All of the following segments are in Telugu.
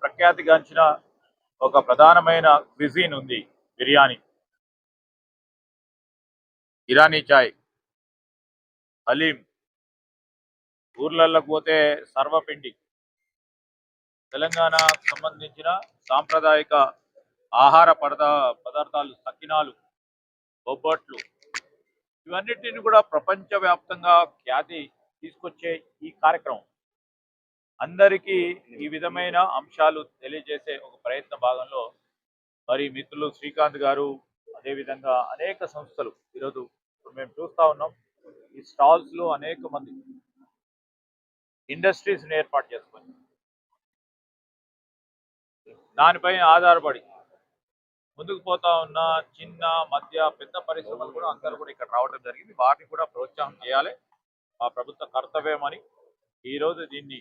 ప్రఖ్యాతిగాంచిన ఒక ప్రధానమైన క్విజీన్ ఉంది బిర్యానీ. ఇరానీ చాయ్. హలీం. ఊర్లలోకి పోతే సర్వపిండి. తెలంగాణకు సంబంధించిన సాంప్రదాయక ఆహార పద పదార్థాలు సకినాలు బొబ్బట్లు ఇవన్నిటిని కూడా ప్రపంచవ్యాప్తంగా ఖ్యాతి తీసుకొచ్చే ఈ కార్యక్రమం. అందరికీ ఈ విధమైన అంశాలు తెలియజేసే ఒక ప్రయత్న భాగంలో మరి మిత్రులు శ్రీకాంత్ గారు అదేవిధంగా అనేక సంస్థలు ఈరోజు ఇప్పుడు మేము చూస్తా ఉన్నాం. ఈ స్టాల్స్లో అనేక మంది ఇండస్ట్రీస్ని ఏర్పాటు చేసుకొని దానిపై ఆధారపడి ముందుకు పోతా ఉన్న చిన్న మధ్య పెద్ద పరిశ్రమలు కూడా అందరూ కూడా ఇక్కడ రావడం జరిగింది. వాటిని కూడా ప్రోత్సాహం చేయాలి. మా ప్రభుత్వ కర్తవ్యం అని ఈ రోజు దీన్ని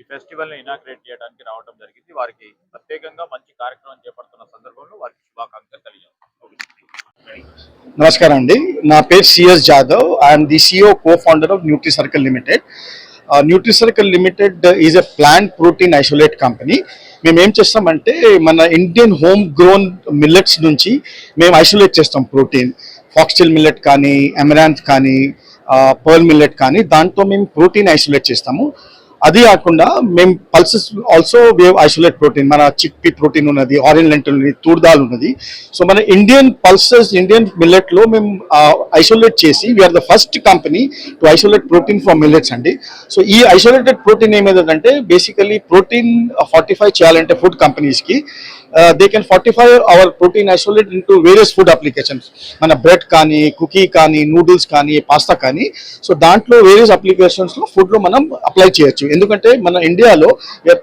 ఈ ఫెస్టివల్ని ఇనాగ్రేట్ చేయడానికి రావడం జరిగింది. వారికి ప్రత్యేకంగా మంచి కార్యక్రమం చేపడుతున్న సందర్భంలో వారికి శుభాకాంక్షలు తెలియజేస్తాం నమస్కారం అండి. నా పేరు C S Jadhav. I'm the CEO co founder of Nutri circle limited Nutri circle limited is a plant protein isolate company మేము ఏం చేస్తామంటే మన ఇండియన్ హోమ్ గ్రోన్ మిల్లెట్స్ నుంచి మేము ఐసోలేట్ చేస్తాం ప్రోటీన్ ఫాక్స్టిల్ మిల్లెట్ కానీ ఎమరాంత్ కానీ uh, పర్ల్ మిల్లెట్ కానీ దాంతో మేము ప్రోటీన్ ఐసోలేట్ చేస్తాము. అది కాకుండా మేము pulses also whey isolate protein మన చిక్పీ ప్రోటీన్ ఉన్నది ఆరెంజ్ లెంటల్ ఉన్నది తూర్దాల్ ఉన్నది. సో మన ఇండియన్ పల్సెస్ ఇండియన్ మిల్లెట్లో మేము ఐసోలేట్ చేసి we are the first company to isolate protein for millets అండి. సో ఈ ఐసోలేటెడ్ ప్రోటీన్ ఏమైందంటే బేసికలీ ప్రోటీన్ ఫార్టిఫై చేయాలంటే ఫుడ్ కంపెనీస్కి they can fortify our protein isolate into various food applications మన బ్రెడ్ కానీ కుకీ కానీ నూడిల్స్ కానీ పాస్తా కానీ. సో దాంట్లో వేరియస్ అప్లికేషన్స్ ఫుడ్లో ఫుడ్లో మనం అప్లై చేయొచ్చు. ఎందుకంటే మన ఇండియాలో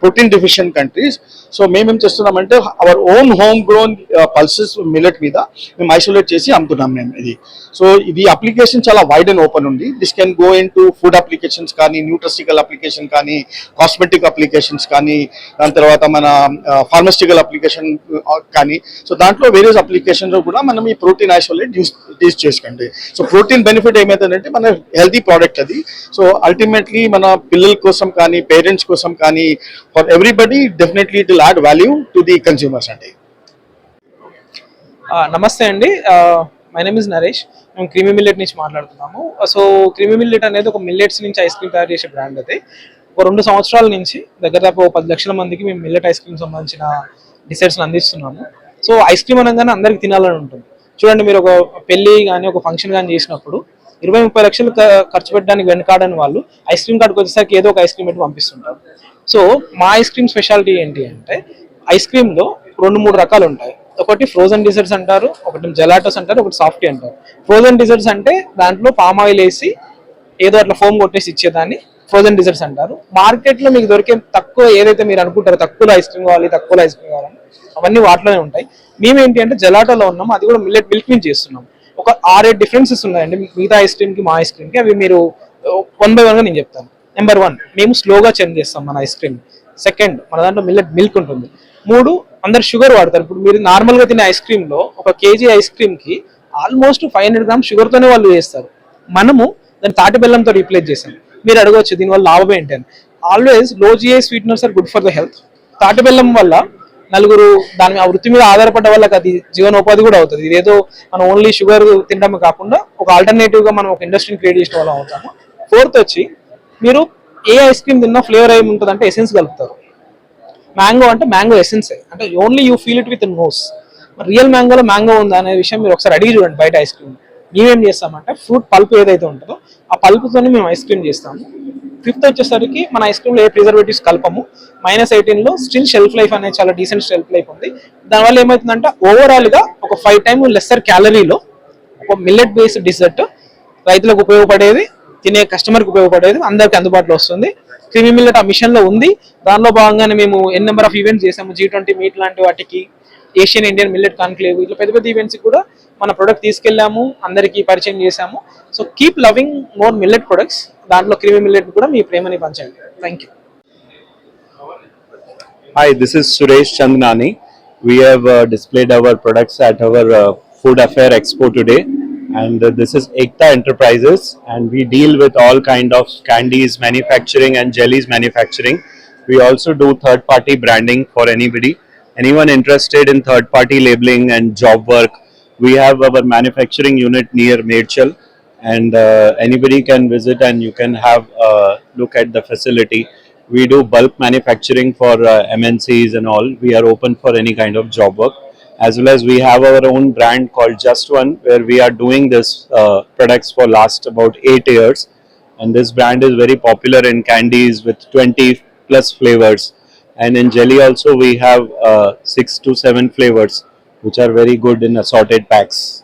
ప్రోటీన్ డిఫిషియెంట్ కంట్రీస్ సో మేమేం చేస్తున్నామంటే our own home grown pulses millet మీద మేము ఐసోలేట్ చేసి అమ్ముతున్నాం మేము ఇది. సో ఇది అప్లికేషన్ చాలా వైడ్ అండ్ ఓపెన్ ఉంది. This can go into food applications కానీ న్యూట్రసికల్ అప్లికేషన్ కానీ కాస్మెటిక్ అప్లికేషన్స్ కానీ దాని తర్వాత మన uh, ఫార్మస్టికల్ అప్లికేషన్ Uh, కానీ. సో దాంట్లో వేరియస్లో కూడా మనం ఈ ప్రోటీన్ ఐసోలేట్ యూస్ యూస్ చేసుకోండి. సో ప్రోటీన్ బెనిఫిట్ ఏమవుతుందంటే మన హెల్తీ ప్రోడక్ట్ అది. సో అల్టిమేట్లీ మన పిల్లల కోసం కానీ పేరెంట్స్ కోసం కానీ for everybody definitely it will add value to the consumers అండి. నమస్తే అండి. మై నేమ్ ఇస్ నరేష్ మేము క్రీమీ మిల్లెట్ నుంచి మాట్లాడుతున్నాము. సో క్రీమీ మిల్లెట్ అనేది ఒక మిల్లెట్స్ నుంచి ఐస్ క్రీమ్ తయారు చేసే బ్రాండ్ అది. ఒక రెండు సంవత్సరాల నుంచి దగ్గర దాపు పది లక్షల మందికి మేము మిల్లెట్ ఐస్ క్రీమ్ సంబంధించిన డిసైడ్స్ అందిస్తున్నాము. సో ఐస్ క్రీమ్ అనగానే అందరికి తినాలని ఉంటుంది. చూడండి మీరు ఒక పెళ్ళి కానీ ఒక ఫంక్షన్ కానీ చేసినప్పుడు ఇరవై ముప్పై లక్షలు ఖర్చు పెట్టడానికి వెనకాడని వాళ్ళు ఐస్ క్రీమ్ కార్డ్కి వచ్చేసరికి ఏదో ఒక ఐస్ క్రీమ్ పెట్టి పంపిస్తుంటారు. సో మా ఐస్ క్రీమ్ స్పెషాలిటీ ఏంటి అంటే ఐస్ క్రీమ్లో రెండు మూడు రకాలు ఉంటాయి. ఒకటి ఫ్రోజన్ డిజర్ట్స్ అంటారు ఒకటి జెలాటోస్ అంటారు ఒకటి సాఫ్టీ అంటారు. ఫ్రోజన్ డిజర్ట్స్ అంటే దాంట్లో పామ్ ఆయిల్ వేసి ఏదో అట్లా ఫోమ్ కొట్టేసి ఇచ్చేదాన్ని. ఫ్రోజన్ డిజర్ట్స్ అంటారు. మార్కెట్లో మీకు దొరికే తక్కువ ఏదైతే మీరు అనుకుంటారో తక్కువలో ఐస్ క్రీమ్ కావాలి తక్కువలో ఐస్ క్రీమ్ కావాలని అవన్నీ వాటిలోనే ఉంటాయి. మేమేంటి అంటే జలాటోలో ఉన్నాం అది కూడా మిల్లెట్ మిల్క్ నుంచి చేస్తున్నాం. ఒక ఆరేడు డిఫరెన్సెస్ ఉన్నాయండి మిగతా ఐస్ క్రీమ్కి మా ఐస్ క్రీమ్కి అవి మీరు వన్ బై వన్గా నేను చెప్తాను. నెంబర్ వన్ మేము స్లోగా చేంజ్ చేస్తాం మన ఐస్ క్రీమ్ సెకండ్ మన దాంట్లో మిల్లెట్ మిల్క్ ఉంటుంది. మూడు అందరు షుగర్ వాడతారు. ఇప్పుడు మీరు నార్మల్గా తినే ఐస్ క్రీమ్లో ఒక KG ice క్రీమ్కి almost five hundred gram sugar తోనే వాళ్ళు చేస్తారు. మనము దాన్ని తాటి బెల్లంతో రీప్లేస్ చేసాం. మీరు అడగవచ్చు దీనివల్ల లాభం ఏంటి అని. Always low G I sweeteners are good for the health తాటి బెల్లం వల్ల నలుగురు దాని ఆ వృత్తి మీద ఆధారపడ్డ వాళ్ళకి అది జీవనోపాధి కూడా అవుతుంది. ఇదేదో మనం ఓన్లీ షుగర్ తినడమే కాకుండా ఒక ఆల్టర్నేటివ్గా మనం ఒక ఇండస్ట్రీని క్రియేట్ చేసిన వాళ్ళం అవుతాము. ఫోర్త్ వచ్చి మీరు ఏ ఐస్ క్రీమ్ తిన్నా ఫ్లేవర్ ఏమి ఉంటుంది అంటే ఎసెన్స్ కలుపుతారు. మ్యాంగో అంటే మ్యాంగో ఎసెన్స్ అంటే only you feel it with nose real మ్యాంగోలో mango ఉందా అనే విషయం మీరు ఒకసారి అడిగి చూడండి బయట ఐస్ క్రీమ్ మేమేం చేస్తామంటే ఫ్రూట్ పల్ప్ ఏదైతే ఉంటుందో ఆ పల్ప్తోనే మేము ఐస్ క్రీమ్ చేస్తాము. ఫిఫ్త్ వచ్చేసరికి మన ఐస్ క్రీమ్లో ఏ ప్రిజర్వేటివ్స్ కలపము. మైనస్ ఎయిటీన్లో స్టిల్ షెల్ఫ్ లైఫ్ అనేది చాలా డీసెంట్ షెల్ఫ్ లైఫ్ ఉంది. దానివల్ల ఏమవుతుందంటే ఓవరాల్గా ఒక ఫైవ్ టైమ్ లెస్సర్ క్యాలరీలో ఒక మిల్లెట్ బేస్డ్ డిజర్ట్ రైతులకు ఉపయోగపడేది తినే కస్టమర్కి ఉపయోగపడేది అందరికి అందుబాటులో వస్తుంది. క్రీమీ మిల్లెట్ ఆ మిషన్లో ఉంది. దానిలో భాగంగానే మేము ఎన్ నెంబర్ ఆఫ్ ఈవెంట్స్ చేసాము. జీ ట్వంటీ మీట్ లాంటి వాటికి ఏషియన్ ఇండియన్ మిల్లెట్ కాన్క్లేవ్ ఇట్లా పెద్ద పెద్ద ఈవెంట్స్ కూడా మన ప్రొడక్ట్ తీసుకెళ్ళాము అందరికీ పరిచయం చేశాము so keep loving more millet products దాంట్లో క్రీమీ మిల్లెట్ కూడా మీ ప్రేమని పంచండి thank you Hi, this is Suresh Chandnani. We have uh, displayed our products at our uh, Food Affair Expo today, and uh, this is Ekta Enterprises, and we deal with all kind of candies manufacturing and jellies manufacturing. We also do third party branding for anybody. Anyone interested in third party labeling and job work, we have our manufacturing unit near Medchal and uh, anybody can visit and you can have a look at the facility. We do bulk manufacturing for uh, MNCs and all. We are open for any kind of job work. As well as we have our own brand called Just One, where we are doing this uh, products for last about eight years. And this brand is very popular in candies with 20 plus flavors. And in jelly also we have uh, six to seven flavors, which are very good in assorted packs.